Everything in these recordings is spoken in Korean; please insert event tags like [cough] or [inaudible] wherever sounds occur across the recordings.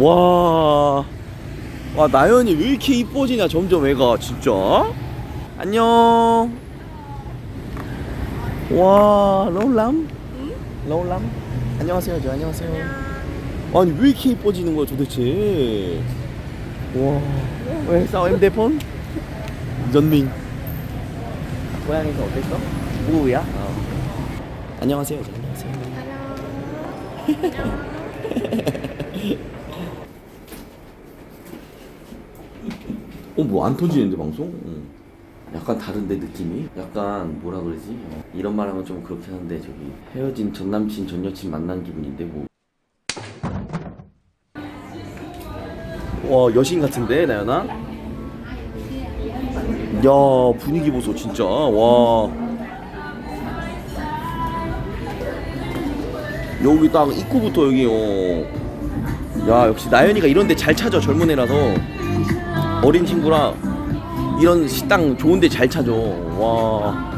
와. 와, 나연이 왜 이렇게 이뻐지냐, 점점 애가, 진짜. 안녕. 와, 로람. 로람. 안녕하세요, 저 안녕하세요. 아니, 왜 이렇게 이뻐지는 거야, 도대체. 와. 왜 싸워, 핸드폰? 전민. 고향에서 어땠어? 우우야? 어. 안녕하세요, 저 안녕하세요. [laughs] 어, 뭐 안 터지는데 방송? 응. 약간 다른데 느낌이? 약간 뭐라 그러지? 어, 이런 말 하면 좀 그렇긴 한데 저기 헤어진 전 남친 전 여친 만난 기분인데 뭐. 와 여신 같은데 나연아? 야 분위기 보소 진짜 와. 여기 딱 입구부터 여기 어. 야 역시 나연이가 이런데 잘 찾아 젊은 애라서. 어린 친구라 이런 식당 좋은데 잘 찾아. 와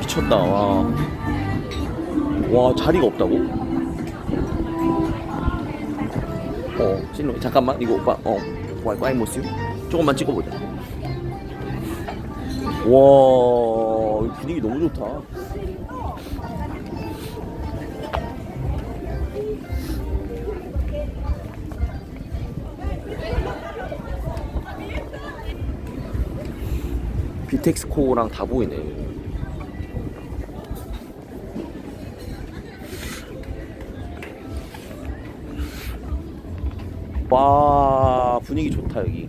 미쳤다. 와. 와 자리가 없다고? 어, 찔러. 잠깐만 이거 오빠 어 와이파이 못쓰 조금만 찍어보자. 와 분위기 너무 좋다. 비텍스코랑 다 보이네. 와 분위기 좋다 여기.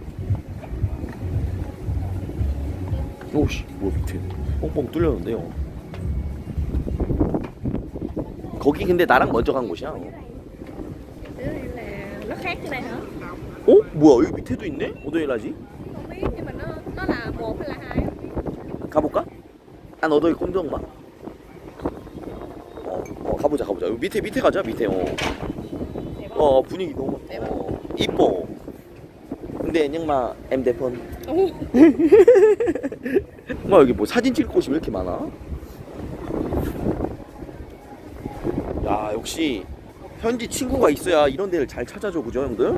오씨 뭐 밑에 뻥뻥 뚫렸는데요. 거기 근데 나랑 먼저 간 곳이야. 어 hả? 뭐야 여기 밑에도 있네? 오도일라지? 가볼까? 난 너도의 꼼정 봐. 어, 어, 가보자, 가보자. 여기 밑에, 밑에 가자, 밑에. 어? 어 분위기 너무 어, 이뻐. 근데 냥마 hơn. Ồ, 뭐 여기 뭐 사진 찍을 곳이 왜 이렇게 많아? 야 역시 현지 친구가 있어야 이런 데를 잘 찾아줘 그죠 형들?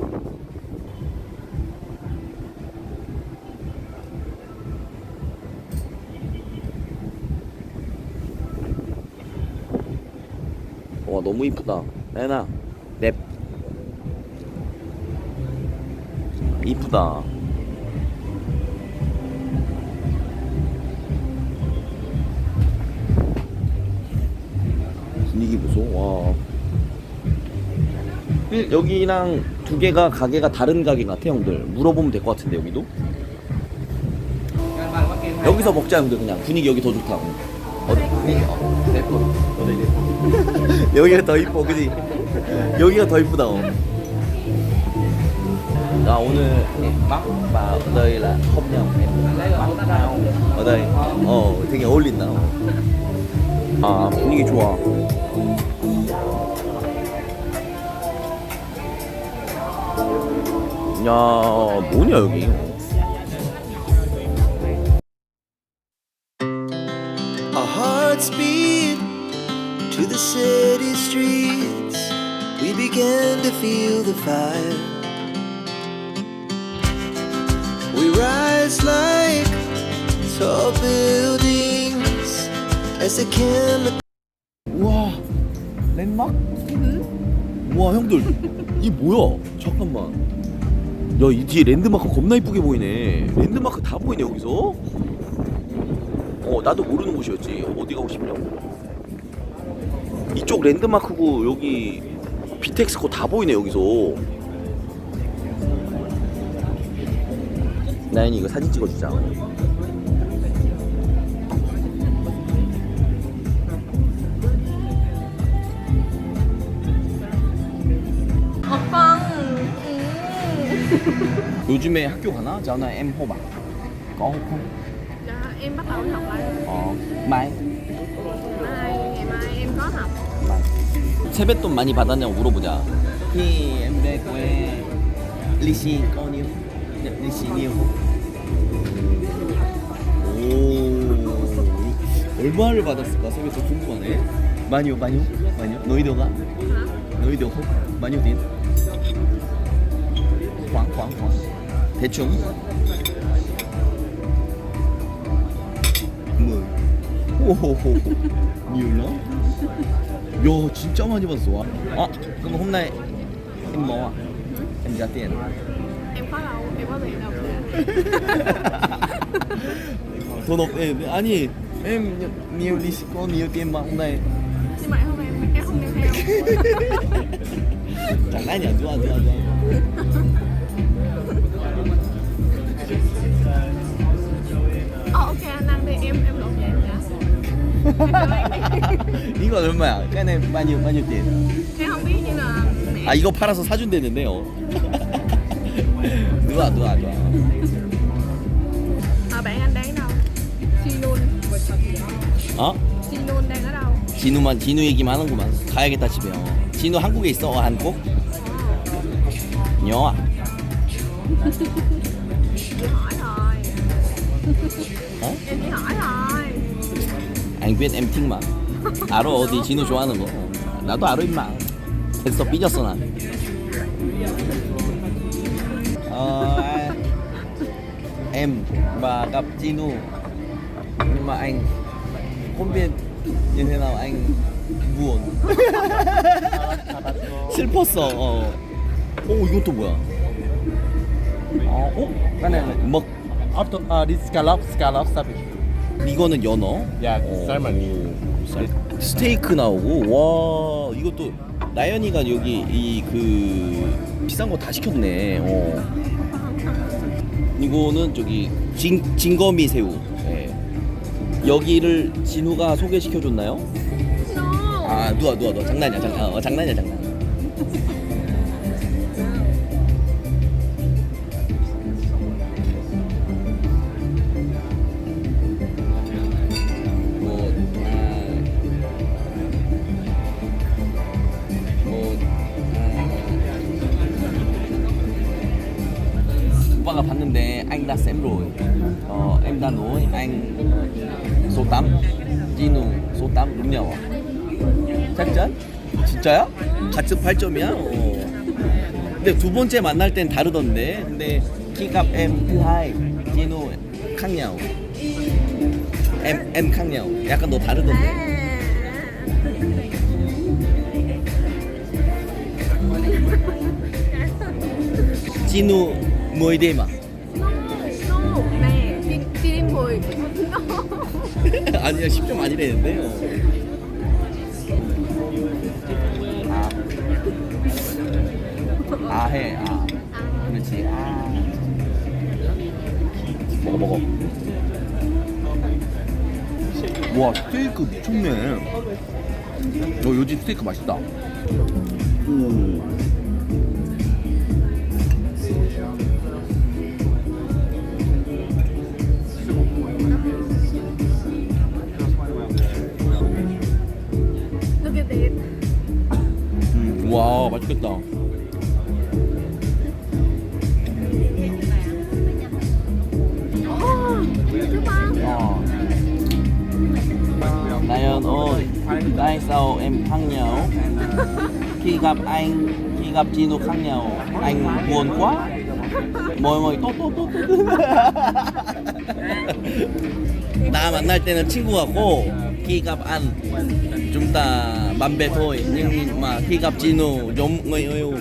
너무 이쁘다. 나연아 넵 이쁘다. 분위기 보소. 와. 일- 여기랑 두 개가 가게가 다른 가게 같아 형들. 물어보면 될 것 같은데 여기도? 여기서 먹자 형들 그냥. 분위기 여기 더 좋다 어디? 어, 내 거. 어디 내 거. 여기가 더 이뻐 그지? 여기가 더 이쁘다 어. 자 오늘 막 và ở đây là không nhau đây 어 되게 어울린다 아 분위기 좋아 야 뭐냐 여기 city streets. We began to feel the fire. We rise like tall buildings as the chemical. 우와 랜막? 우와 형들 이 뭐야 잠깐만 야 이 뒤에 랜드마크 겁나 이쁘게 보이네 랜드마크 다 보이네 여기서 어 나도 모르는 곳이었지 어디 가고 싶냐고 이쪽 랜드마크고 여기 비텍스코 다 보이네 여기서 나연이 이거 사진 찍어주자 ừ. [laughs] 요즘에 학교 가나? 자나 em 호박 có không? Dạ, em bắt đầu học lại 어 mai mai 세뱃돈 많이 받았냐고 물어보자. 오 얼마를 받았을까? 세뱃돈 궁금하네. 많이요, 많이요, 많이요. 너희도가? 너희도 nhiêu tiền? Khoảng khoảng khoảng 대충 10 오호호 nhiều lắm 야 진짜 많이 봤어 아 그럼 hôm nay em mò à? em trả tiền em có đâu em có tiền đâu cả 돈없 에, 아니 em nhiều đi có nhiều tiền mà hôm nay nhưng mà em không em em không đem theo 장난이야 누아 누아 누아 이건 얼마야? tiền? em không biết nhưng là mẹ 아 이거 팔아서 사준대는데요 누아 누아 누아 à, bạn anh đang ở đâu Sinun 어? Sinun đang ở đâu 진우만 진우 얘기만 하는구만 가야겠다 집에 어. 진우 한국에 있어 어, 한국? chị hỏi rồi 어? em chỉ hỏi thôi anh biết em thích mà 알아 어디 진우 좋아하는 거 나도 알아 임마 됐어 삐졌어 나 ờ, à, em và gặp Chinu nhưng mà anh không biết như thế nào anh buồn 슬펐어 어. 오 이건 또 뭐야 어? 어? cái này là 먹 uh, this scallop scallop savage 이거는 연어 어. 오, 쌀- 스테이크 나오고 와 이것도 나연이가 여기 이 그 비싼 거 다 시켰네 어. 이거는 저기 진, 진거미 새우 예. 여기를 진우가 소개시켜 줬나요? no 아 누가 누가 누가 장난이야 장난 어, 장난이야 장난 chắn? 진짜야? 같은 8점이야? 어. 근데 두 번째 만날 땐 다르던데 근데 키갑 M thứ2 진우 khác nhau em em khác nhau 약간 너 다르던데 진우 10대 마 no nè chi chi đi 10 no 아니야 10점 아니랬는데 어. 아. 아해. 아 그렇지. 아 먹어 먹어. 와 스테이크 미쳤네. 어 요즘 스테이크 맛있다 tại sao em khác nhau? Khi gặp anh, khi gặp Chino khác nhau, anh buồn quá. Mọi mọi tốt tốt tốt tốt. 나 만날 때는 친구 같고 khi gặp anh Chino giống người yêu.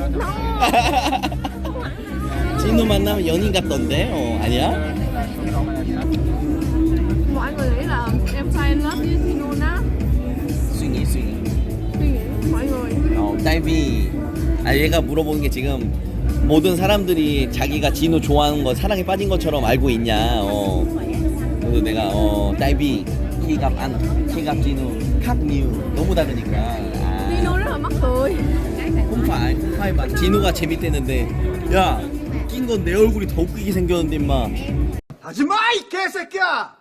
Chino 만나면 연인 같던데? 어, 아니야? người nghĩ là em fan love với 딸비 아 얘가 물어보는 게 지금 모든 사람들이 자기가 진우 좋아하는 거 사랑에 빠진 것처럼 알고 있냐. 어. 그래서 내가 어 딸비 키갑 안 키갑 진우 칵뉴 너무 다르니까. 아, 홈파이 홈파이 막 진우가 재밌대는데. 야 웃긴 건내 얼굴이 더 웃기게 생겼는데 임마. 하지마 이 개새끼야!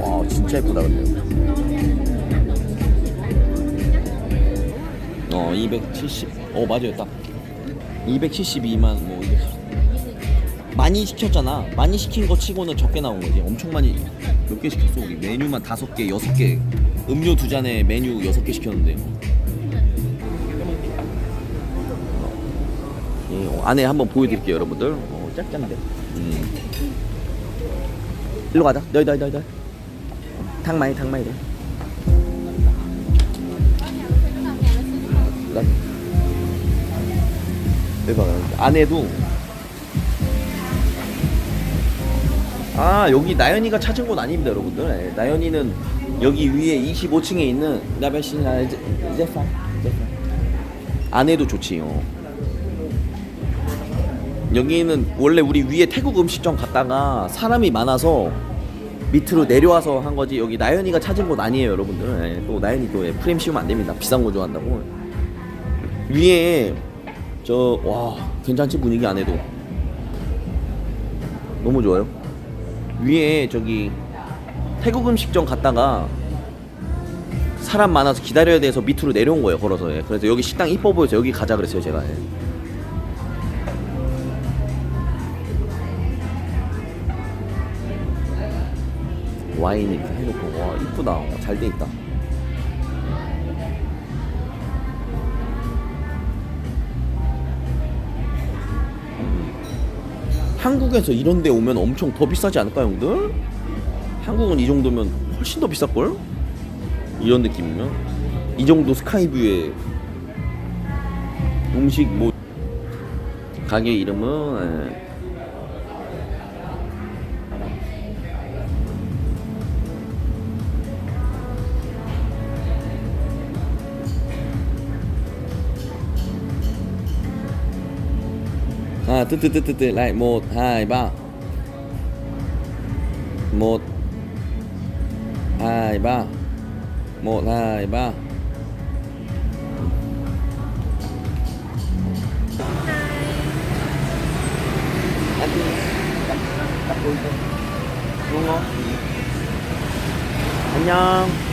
와 진짜 예쁘다 근데 어 270 어 맞아요 딱 272만 뭐 270. 많이 시켰잖아. 많이 시킨 거 치고는 적게 나온 거지. 엄청 많이 몇 개 시켰어 우리 메뉴만 다섯 개, 여섯 개. 음료 두 잔에 메뉴 여섯 개 시켰는데. 예, 어, 안에 한번 보여드릴게요 여러분들. 어, 짝짝한데. 음. 일로 가자. 너희 너희 너희 너희. thang máy đấy đây 봐 안에도 아 여기 나연이가 찾은 곳 아닙니다 여러분들. 예, 나연이는 여기 위에 25층에 있는 나베신 아, 제파 안에도 좋지요. 여기는 원래 우리 위에 태국 음식점 갔다가 사람이 많아서 밑으로 내려와서 한 거지. 여기 나연이가 찾은 곳 아니에요 여러분들. 예, 또 나연이 또 예, 프레임 씌우면 안 됩니다. 비싼 거 좋아한다고 위에 저 와 괜찮지 분위기 안에도? 너무 좋아요. 위에 저기 태국 음식점 갔다가 사람 많아서 기다려야 돼서 밑으로 내려온 거예요 걸어서. 예. 그래서 여기 식당 이뻐 보여서 여기 가자 그랬어요 제가. 예. 와인 이렇게 해놓고. 와 이쁘다. 잘 돼 있다 한국에서 이런 데 오면 엄청 더 비싸지 않을까 형들? 한국은 이 정도면 훨씬 더 비쌀걸? 이런 느낌이면 이 정도 스카이뷰에 음식 뭐 가게 이름은 à từ từ từ từ từ, lại, một, hai, ba. Một. Hai, ba. Một, hai, ba. Ăn đi cặp cặp đôi thôi đúng không? 안녕